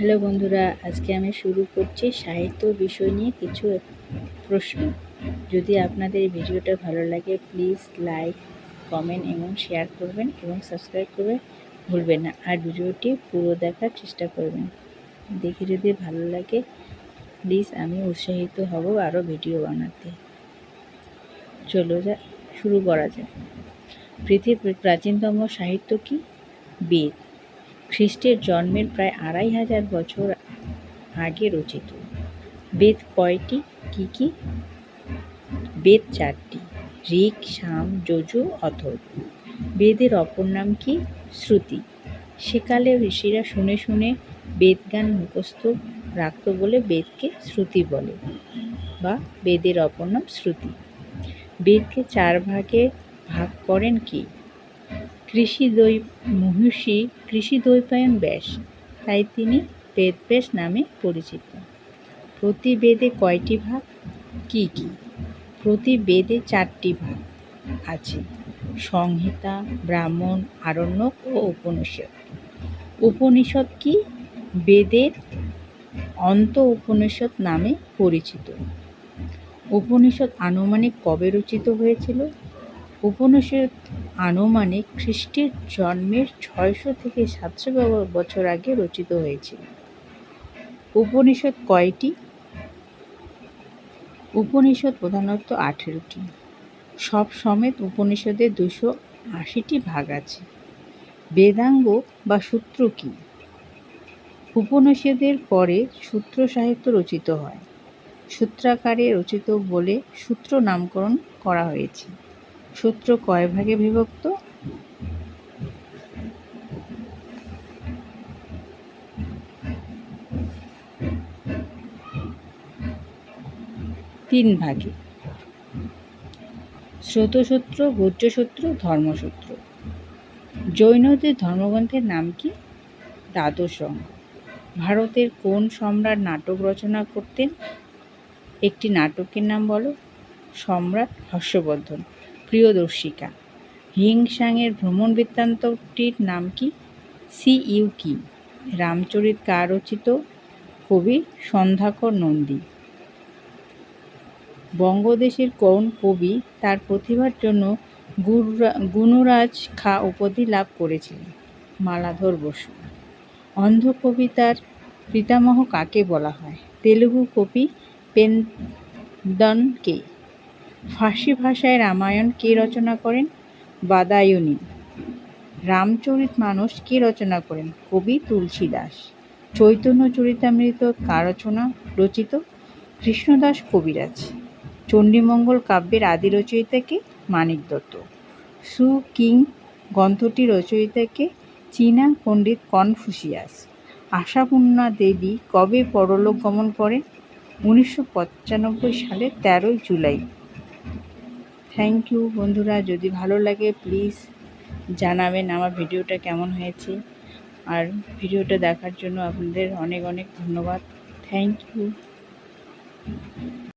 Hello বন্ধুরা, আজকে আমি শুরু করছি সাহিত্য বিষয় নিয়ে কিছু প্রশ্ন। যদি আপনাদের ভিডিওটা ভালো লাগে প্লিজ লাইক কমেন্ট এবং শেয়ার করবেন এবং সাবস্ক্রাইব করবেন ভুলবেন না। আর ভিডিওটি পুরো দেখার চেষ্টা করবেন। দেখে যদি ভালো লাগে প্লিজ আমি উৎসাহিত হব আরও ভিডিও বানাতে। চলো যা, শুরু করা যায় পৃথিবীর প্রাচীনতম সাহিত্য কি? বেদ। খ্রিস্টের জন্মের প্রায় আড়াই হাজার বছর আগে রচিত। বেদ কয়টি? কি কি? বেদ চারটি। ঋক, সাম, যজু অথর্ব বেদের অপর নাম কি? শ্রুতি। সেকালে ঋষিরা শুনে শুনে বেদগান মুখস্থ রাখত বলে বেদকে শ্রুতি বলে বা বেদের অপর নাম শ্রুতি। বেদকে চার ভাগে ভাগ করেন কি? কৃষি দৈ মহিষী কৃষি দৈপায়ন ব্যাস, তাই তিনি বেদব্যাস নামে পরিচিত। প্রতি বেদে কয়টি ভাগ? কি কি? প্রতি বেদে চারটি ভাগ আছে, সংহিতা, ব্রাহ্মণ, আরণ্যক ও উপনিষদ। উপনিষদ কি? বেদের অন্ত উপনিষদ নামে পরিচিত। উপনিষদ আনুমানিক কবে রচিত হয়েছিল? উপনিষদ আনুমানিক খ্রিস্টের জন্মের ছয়শো থেকে সাতশো বছর আগে রচিত হয়েছিল। উপনিষদ কয়টি? উপনিষদ প্রধানত আঠেরোটি। সব সমেত উপনিষদের দুশো আশিটি ভাগ আছে। বেদাঙ্গ বা সূত্র কী? উপনিষদের পরে সূত্র সাহিত্য রচিত হয়। সূত্রাকারে রচিত বলে সূত্র নামকরণ করা হয়েছে। সূত্র কয় ভাগে বিভক্ত? তিন ভাগে। স্রোতসূত্র গুহ্যসূত্র ধর্মসূত্র। জৈনদের ধর্মগ্রন্থের নাম কি? দ্বাদশ রঙ্গ ভারতের কোন সম্রাট নাটক রচনা করতেন? একটি নাটকের নাম বলো, সম্রাট হর্ষবর্ধন। প্রিয়দর্শিকা। হিংসাংয়ের ভ্রমণ বৃত্তান্তটির নাম কি? সি ইউ কি? রামচরিত কার রচিত কবি সন্ধ্যাকর নন্দী। বঙ্গদেশের কোন কবি তার প্রতিভার জন্য গুণরাজ খা উপাধি লাভ করেছিলেন। মালাধর বসু। অন্ধ কবিতার পিতামহ কাকে বলা হয়? তেলুগু কবি পেন্দনকে ফার্সি ভাষায় রামায়ণ কে রচনা করেন? বাদায়ুনি। রামচরিত মানস কে রচনা করেন? কবি তুলসী দাস চৈতন্য চরিতামৃত কার রচনা? রচিত কৃষ্ণদাস কবিরাজ। চণ্ডীমঙ্গল কাব্যের আদি রচয়িতাকে মানিক দত্ত। সু কিং গ্রন্থটি রচয়িতাকে চীনা পণ্ডিত কনফুসিয়াস। আশাপূর্ণা দেবী কবে পরলোক গমন করেন? উনিশশো পঁচানব্বই সালে তেরোই জুলাই। থ্যাংক ইউ বন্ধুরা। যদি ভালো লাগে প্লিজ জানাবেন আমার ভিডিওটা কেমন হয়েছে। আর ভিডিওটা দেখার জন্য আপনাদের অনেক অনেক ধন্যবাদ। Thank you